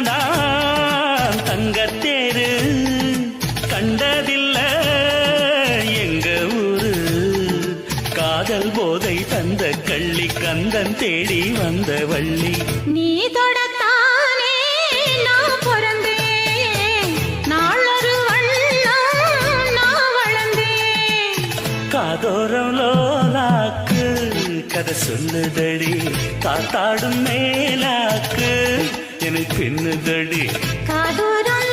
நான் தங்கத்தேரு கண்டதில்ல எங்க ஊரு. காதல் போதை தந்த கள்ளி கந்தன் தேடி வந்த வள்ளி. நீ தொடத்தானே நான் கதை சொல்லுதடி. காத்தாடும் மேலா எனக்கு பின்னுதடி காதூரம்